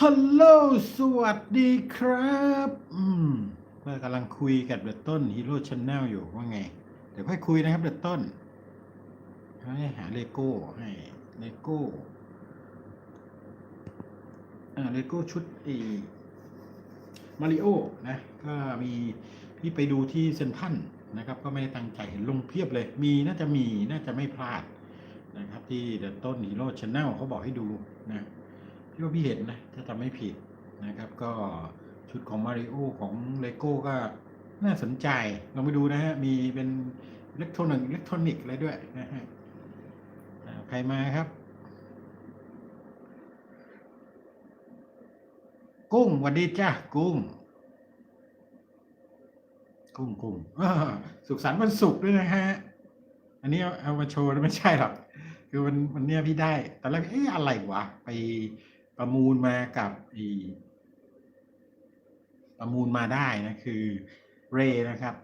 ฮัลโหล สวัสดีครับ อืมเมื่อกำลังคุยกับเดอะต้นฮีโร่ช n แนลอยู่ว่าไง เดี๋ยวค่อยคุยนะครับเดอะต้นให้หาเลโก้ให้เลโก้อ่าเลโก้ชุดเอมาริโอนะ ก็มีพี่ไปดูที่เซนทันนะครับ ก็ไม่ได้ตั้งใจเห็นลงเพียบเลย มีน่าจะมีน่าจะไม่พลาดนะครับ ที่เดอะต้นฮีโร่ช n แนลเขาบอกให้ดูนะ พี่ว่าพี่เห็นนะ ถ้าจำไม่ผิดนะครับ ก็ชุดของมาริโอของเลโก้ก็น่าสนใจลองไปดูนะฮะ มีเป็นอิเล็กทรอนิกส์อิเล็กทรอนิกส์อะไรด้วยนะฮะใครมาครับ กุ้งวัสดีจ้ากุ้ง กุ้งกุ้งสุขสันต์วันศุกร์ด้วยนะฮะ อันนี้เอาเอามาโชว์ไม่ใช่หรอก คือวันวันเนี้ยพี่ได้ตอนแรกเอ๊ะอะไรวะ ไป ประมูลมากับอีประมูลมาได้นะคือเรนะครับ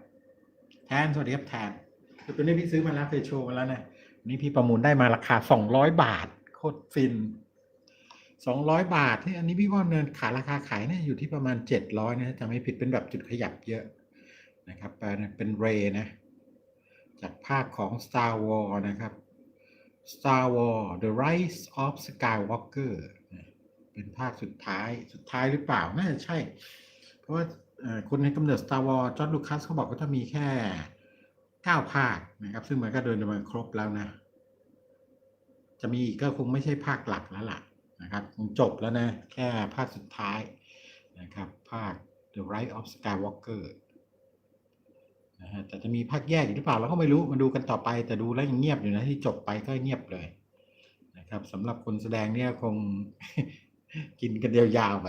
แทนสวัสดีครับแทนคือตัวนี้พี่ซื้อมาแล้วเคยโชว์มาแล้วนะนี่พี่ประมูลได้มาราคาสองร้อยบาท โคตรฟินสองร้อยบาทที่อันนี้พี่ว่าเนินขายราคาขายเนี่ยอยู่ที่ประมาณเจ็ดร้อยนะจะไม่ผิดเป็นแบบจุดขยับเยอะนะครับเป็นเรนะ จากภาคของ Star Wars นะครับ Star Wars The Rise of Skywalker เป็นภาคสุดท้ายสุดท้ายหรือเปล่า น่าจะใช่ เพราะว่าคนในกำเนิด Star Wars จอร์ดลูคัสเขาบอกว่าจะมีแค่9ภาคนะครับ ซึ่งมันก็เดินมาครบแล้วนะ จะมีอีกก็คงไม่ใช่ภาคหลักแล้วล่ะนะครับคงจบแล้วนะ แค่ภาคสุดท้ายนะครับ ภาค The Rise of Skywalker นะฮะแต่จะมีภาคแยกอีกหรือเปล่าเราก็ไม่รู้มาดูกันต่อไป แต่ดูแล้วยังเงียบอยู่นะที่จบไปก็เงียบเลยนะครับสำหรับคนแสดงเนี่ยคง กินกันยาวๆไป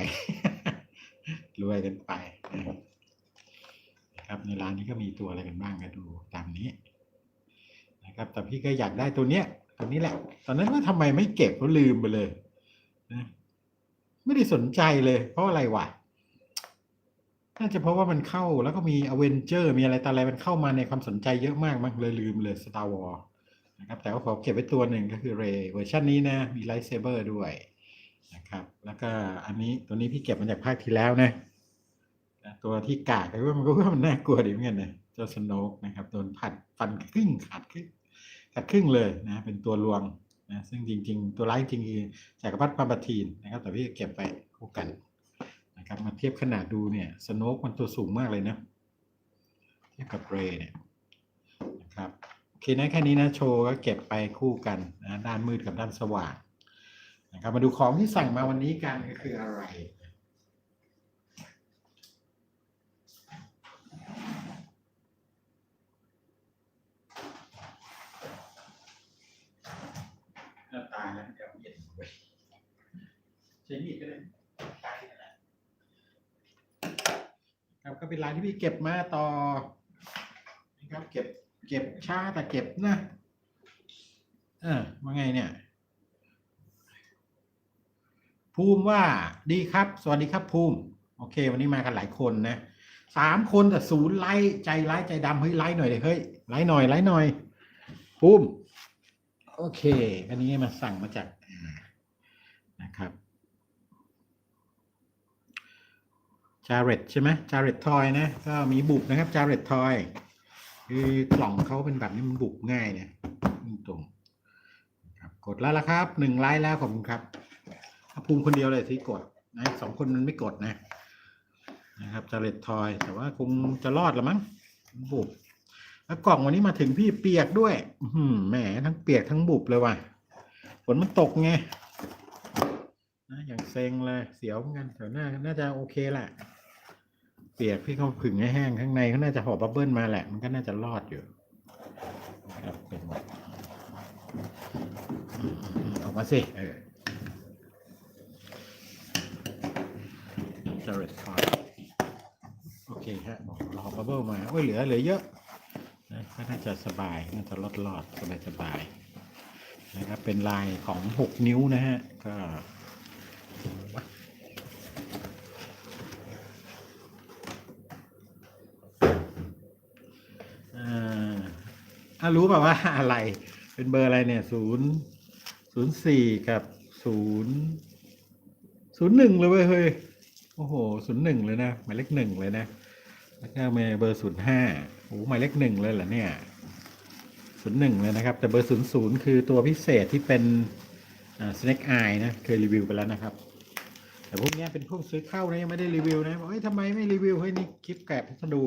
รวยกันไปนะครับครับในร้านนี้ก็มีตัวอะไรกันบ้างก็ดูตามนี้ นะครับ แต่พี่ก็อยากได้ตัวเนี้ยตัวนี้แหละ ตอนนั้นว่าทำไมไม่เก็บก็ลืมไปเลยนะไม่ได้สนใจเลย เพราะอะไรวะน่าจะเพราะว่ามันเข้าแล้วก็มีอเวนเจอร์มีอะไรต่ออะไรมันเข้ามาในความสนใจเยอะมากมั้งเลยลืมเลย Star Wars นะครับแต่ว่าขอเก็บไว้ตัวหนึ่งก็คือเรเวอร์ชันนี้นะมีไลท์เซเบอร์ด้วย นะครับ แล้วก็อันนี้ตัวนี้พี่เก็บมาจากภาคที่แล้วนะตัวที่กากก็ว่ามันก็ว่ามันน่ากลัวดีเหมือนกันนะเจ้าสโนกนะครับโดนผัดฟันครึ่งขาดครึ่งขาดครึ่งเลยนะ เป็นตัวลวงนะซึ่งจริง ๆ ตัวร้ายจริงๆคือจักรพรรดิปาปาทีนนะครับ แต่พี่เก็บไปคู่กันนะครับมาเทียบขนาดดูเนี่ยสโนกมันตัวสูงมากเลยนะเทียบกับเรย์เนี่ยนะครับโอเคนะแค่นี้นะโชว์ก็เก็บไปคู่กันนะด้านมืดกับด้านสว่าง นะครับมาดูของที่สั่งมาวันนี้กันก็คืออะไรหน้าตาแล้วเดี๋ยวเย็นไปใช้มีดก็ได้ครับก็เป็นลายที่พี่เก็บมาต่อนะครับเก็บเก็บช้าแต่เก็บนะ เออว่าไงเนี่ย ภูมิว่าดีครับ สวัสดีครับภูมิ โอเค วันนี้มากันหลายคนนะสามคนแต่ศูนย์ไลค์ใจร้ายใจดำเฮ้ยไลค์หน่อยเลยเฮ้ยไลค์หน่อยไลค์หน่อยภูมิโอเค อันนี้มาสั่งมาจากนะครับจาเรตใช่ไหมจาเรตทอยนะก็มีบุบนะครับจาเรตทอยคือกล่องเขาเป็นแบบนี้มันบุบง่ายเนี่ยตรงครับกดแล้วละครับหนึ่งไลค์แล้วขอบคุณครับ ถ้าภูมิคนเดียวเลยที่กดนะสองคนมันไม่กดนะ นะครับจาเรตทอย แต่ว่าคงจะรอดละมั้งบุบแล้วกล่องวันนี้มาถึงพี่เปียกด้วย อืแหมทั้งเปียกทั้งบุบเลยว่ะฝนมันตกไงนะอย่างเซ็งเลยเสียวเหมือนกันแถวหน้าน่าจะโอเคแหละเปียกพี่เขาผึ่งให้แห้งข้างในเขาน่าจะห่อบับเบิ้ลมาแหละ มันก็น่าจะรอดอยู่ครับเป็นหมดมอืมออกมาสิเออ จร์ดคาร์โอเคฮะรอบับเบิ้ลมาโอ้ยเหลือเหลือเยอะนะก็น่าจะสบาย น่าจะรอดรอดสบายสบายๆนะครับเป็นลายของหกนิ้วนะฮะ ก็อ่ารู้ป่าว่าอะไร เป็นเบอร์อะไรเนี่ยศูนย์ศูนย์สี่กับศูนย์ศูนย์หนึ่งเลยเว้ยเฮ้ย โอ้โหศูนย์หนึ่งเลยนะ หมายเลขหนึ่งเลยนะแล้วก็มีเบอร์ศูนย์ห้าโอ้หมายเลขหนึ่งเลยเหรอเนี่ยศูนย์หนึ่งเลยนะครับ แต่เบอร์ศูนย์ศูนย์คือตัวพิเศษที่เป็นอ่า snake eye นะเคยรีวิวไปแล้วนะครับ แต่พวกนี้เป็นพวกซื้อเข้านะยังไม่ได้รีวิวนะบอกเฮ้ยทำไมไม่รีวิวเฮ้ยนี่คลิปแกะพัสดุ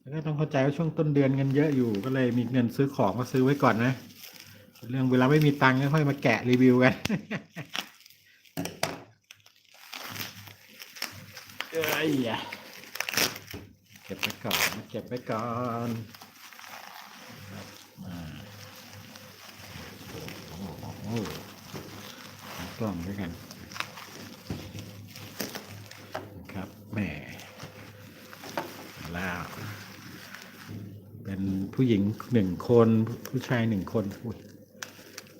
แล้วก็ต้องเข้าใจว่าช่วงต้นเดือนเงินเยอะอยู่ก็เลยมีเงินซื้อของมาซื้อไว้ก่อนนะ เรื่องเวลาไม่มีตังค์ก็ค่อยมาแกะรีวิวกัน เอ้ยอะเก็บไว้ก่อนเก็บไว้ก่อนครับมาโอ้โหกล้องด้วยกันนะครับแหมแล้วเป็นผู้หญิงหนึ่งคนผู้ชายหนึ่งคน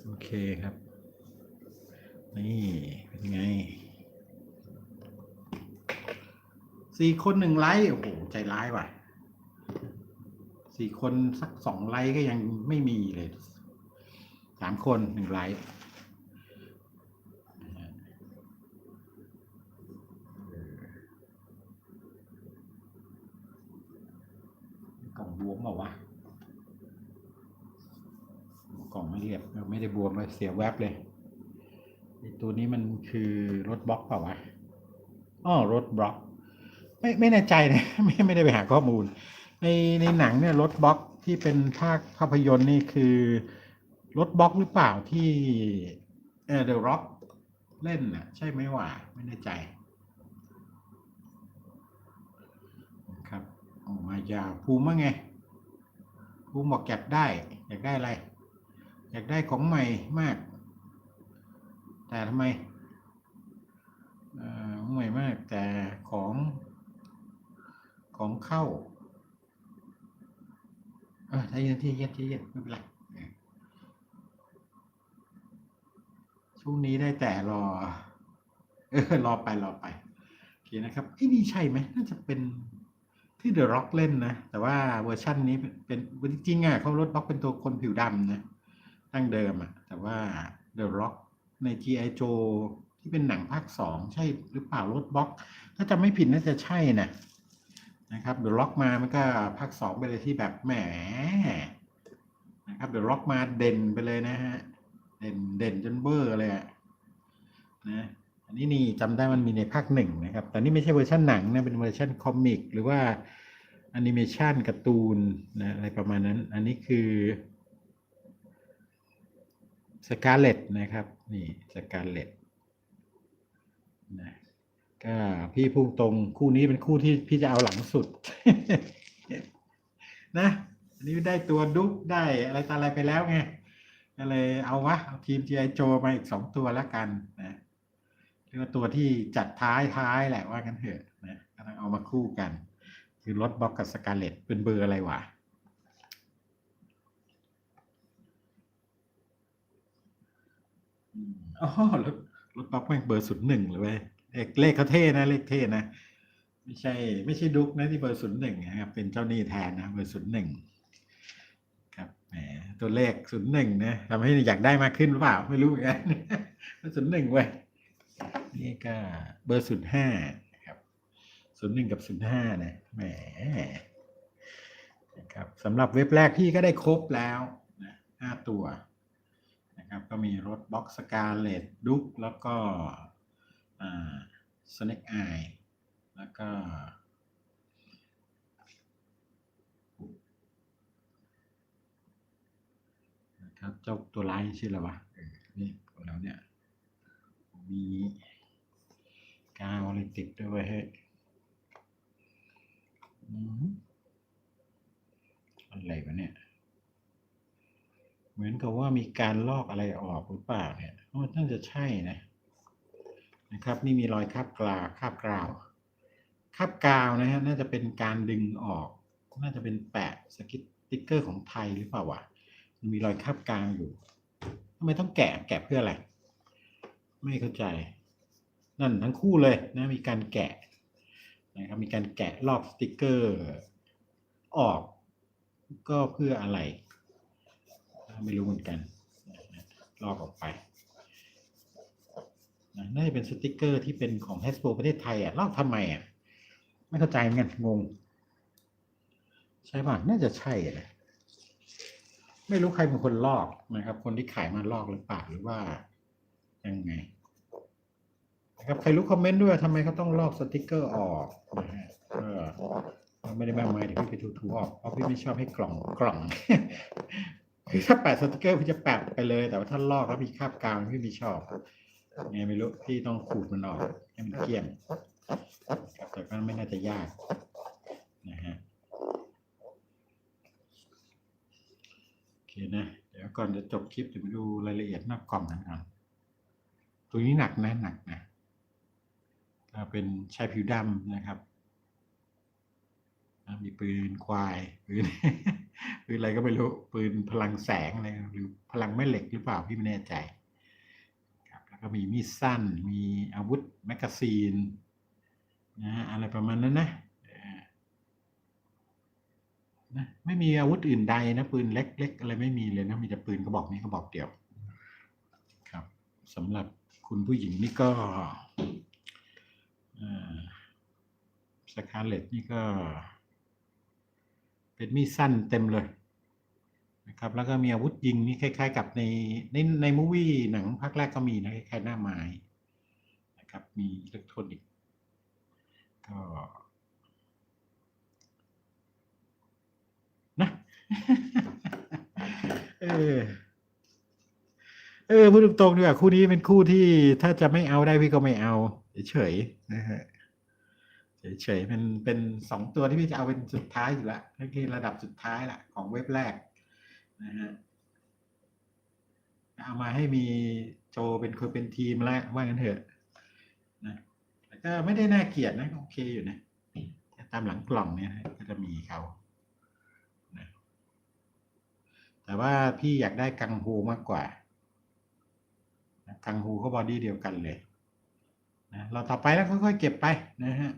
โอเคครับ นี่เป็นไง สี่คนหนึ่งไลค์โอ้โหใจร้ายว่ะสี่คนสักสองไลค์ก็ยังไม่มีเลยสามคนหนึ่งไลค์กล่องบวมเปล่าวะกล่องไม่เรียบไม่ได้บวมเลยเสียแวบเลยตัวนี้มันคือรถบล็อกเปล่าวะอ้อรถบล็อก ไม่ไม่แน่ใจนะไม่ไม่ได้ไปหาข้อมูล ในในหนังเนี่ยรถบล็อกที่เป็นภาคภาพยนตร์นี่คือรถบล็อกหรือเปล่าที่เออเดอะร็อกเล่นน่ะ ใช่ไหมวะไม่แน่ใจ ครับออกมายาวภูมิว่าไงภูมิบอกอยากได้ อยากได้อะไร อยากได้ของใหม่มาก แต่ทำไมเอ่อของใหม่มาก แต่ของ ของ เข้าเออใจเย็นใจเย็นใจเย็นไม่เป็นไรช่วงนี้ได้แต่รอ เออรอไปรอไปโอเคนะครับไอ้นี่ใช่ไหมน่าจะเป็นที่เดอะร็อกเล่นนะ แต่ว่าเวอร์ชั่นนี้เป็นเป็นจริงๆอะเขารถบล็อกเป็นตัวคนผิวดำนะตั้งเดิมอะ แต่ว่าเดอะร็อกใน G.I. Joe ที่เป็นหนังภาคสองใช่หรือเปล่ารถบล็อก ถ้าจำไม่ผิดน่าจะใช่นะ นะครับเดอะล็อกมามันก็ภาคสองไปเลยที่แบบแหมนะครับเดอะล็อกมาเด่นไปเลยนะฮะเด่นเด่นจนเบอร์เลยอะนะอันนี้นี่จำได้มันมีในภาคหนึ่งนะครับแต่นี่ไม่ใช่เวอร์ชันหนังนะเป็นเวอร์ชันคอมิกหรือว่าแอนิเมชันการ์ตูนนะอะไรประมาณนั้น อันนี้คือสกาเลตนะครับ นี่สกาเลตนะ ก็พี่พูดตรงคู่นี้เป็นคู่ที่พี่จะเอาหลังสุด นะอันนี้ได้ตัวดุ๊กได้อะไรตาอะไรไปแล้วไงก็เลยเอาวะเอาทีม G.I. Joe มาอีกสองตัวแล้วกันนะเรียกว่าตัวที่จัดท้ายท้ายแหละว่ากันเถอะนะก็ต้องเอามาคู่กัน คือรถบล็อกกับสกาเลตเป็นเบอร์อะไรวะอ๋อรถรถบล็อกแม่งเบอร์ศูนย์หนึ่งเลยเว้ย เลขเลขเขาเท่นะ เลขเท่นะ ไม่ใช่ ไม่ใช่ดุ๊กนะที่เบอร์ศูนย์หนึ่งนะครับ เป็นเจ้าหนี้แทนนะเบอร์ศูนย์หนึ่งครับแหมตัวเลขศูนย์หนึ่งนะทำให้อยากได้มากขึ้นหรือเปล่า ไม่รู้เหมือนกันศูนย์หนึ่งเว้ยนี่ก็เบอร์ศูนย์ห้าครับศูนย์หนึ่งกับศูนย์ห้านะแหมนะครับสำหรับเว็บแรกพี่ก็ได้ครบแล้วนะห้าตัวนะครับก็มีรถบ็อกสกาเลตดุ๊กแล้วก็ สเน็กไอแล้วก็ นะครับ เจ้าตัวร้ายชื่ออะไรวะเออนี่แล้วเนี่ย มีกาวอะไรติดด้วยเวยเฮ้อืมอะไรวะเนี่ย เหมือนกับว่ามีการลอกอะไรออกหรือเปล่าเนี่ยโอ้น่าจะใช่นะ นะครับนี่มีรอยคาบกลาคาบกราวคาบกาวนะฮะน่าจะเป็นการดึงออก น่าจะเป็นแปะสกิตติ๊กเกอร์ของไทยหรือเปล่าวะมีรอยคาบกลางอยู่ทำไมต้องแกะแกะเพื่ออะไร ไม่เข้าใจ นั่นทั้งคู่เลยนะมีการแกะนะครับมีการแกะลอกสติกเกอร์ออก ก็เพื่ออะไร ไม่รู้เหมือนกัน ลอกออกไป น่าจะเป็นสติกเกอร์ที่เป็นของ Hasbro ประเทศไทยอะลอกทำไมอะไม่เข้าใจเหมือนกันงง ใช่ป่ะน่าจะใช่นะไม่รู้ใครเป็นคนลอกนะครับ คนที่ขายมาลอกหรือเปล่าหรือว่ายังไงนะครับใครรู้คอมเมนต์ด้วยทำไมเขาต้องลอกสติกเกอร์ออกนะฮะไม่ได้มากมายเดี๋ยวพี่ไปถูๆออกเพราะพี่ไม่ชอบให้กล่องกล่องคือถ้าแปะสติกเกอร์พี่จะแปะไปเลย แต่ว่าถ้าลอกแล้วมีคราบกาวพี่ไม่ชอบ ไงไม่รู้พี่ต้องขูดมันออกให้มันเกลี้ยงครับแต่ก็ไม่น่าจะยากนะฮะโอเคนะ เดี๋ยวก่อนจะจบคลิปเดี๋ยวไปดูรายละเอียดหน้ากล่องกันก่อนตัวนี้หนักนะหนักนะก็เป็นชายผิวดำนะครับมีปืนควายปืนปืนอะไรก็ไม่รู้ปืนพลังแสงอะไรหรือพลังแม่เหล็กหรือเปล่าพี่ไม่แน่ใจ ก็มีมีดสั้น มีอาวุธแมกกาซีนนะอะไรประมาณนั้นนะนะไม่มีอาวุธอื่นใดนะปืนเล็กๆอะไรไม่มีเลยนะมีแต่ปืนกระบอกนี้กระบอกเดียวครับสำหรับคุณผู้หญิงนี่ก็สคารเลตนี่ก็ เป็นมีดสั้นเต็มเลย นะครับแล้วก็มีอาวุธยิงนี่คล้าย ๆ กับในในในมูวี่หนังภาคแรกก็มีนะคล้ายๆหน้าไม้นะครับมีอิเล็กทรอนิกส์ก็นะเออเออพูดตรงๆดีกว่าคู่นี้เป็นคู่ที่ถ้าจะไม่เอาได้พี่ก็ไม่เอาเฉยๆนะฮะเฉยๆเป็นเป็นสองตัวที่พี่จะเอาเป็นสุดท้ายอยู่ละนั่นคือระดับสุดท้ายละของเว็บแรก นะฮะเอามาให้มีโจเป็นคนเป็นทีมแล้วว่างั้นเถอะนะแต่ก็ไม่ได้น่าเกลียดนะโอเคอยู่นะตามหลังกล่องเนี่ยก็จะมีเขานะแต่ว่าพี่อยากได้กังฮูมากกว่านะกังฮูก็บอดี้เดียวกันเลยนะเราต่อไปแล้วค่อยๆเก็บไปนะฮะ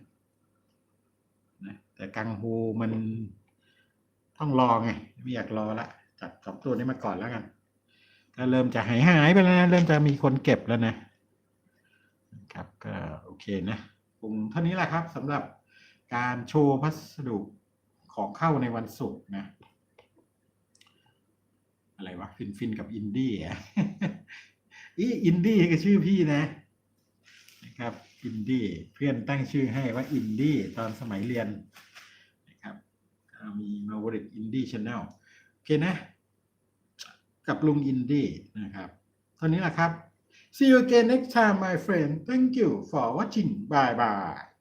นะแต่กังฮูมันต้องรอไงไม่อยากรอละ จัดสองตัวนี้มาก่อนแล้วกันก็เริ่มจะหายหายไปแล้วนะเริ่มจะมีคนเก็บแล้วนะครับก็โอเคนะผมเท่านี้แหละครับสำหรับการโชว์พัสดุของเข้าในวันศุกร์นะ อะไรวะฟินฟินกับอินดี้อะอีอินดี้ก็ชื่อพี่นะนะครับอินดี้เพื่อนตั้งชื่อให้ว่าอินดี้ตอนสมัยเรียนนะครับมีมาวริตอินดี้ชาแนล เคนะ กับลุงอินดี้นะครับเท่านี้แหละครับ see you again next time my friend thank you for watching bye bye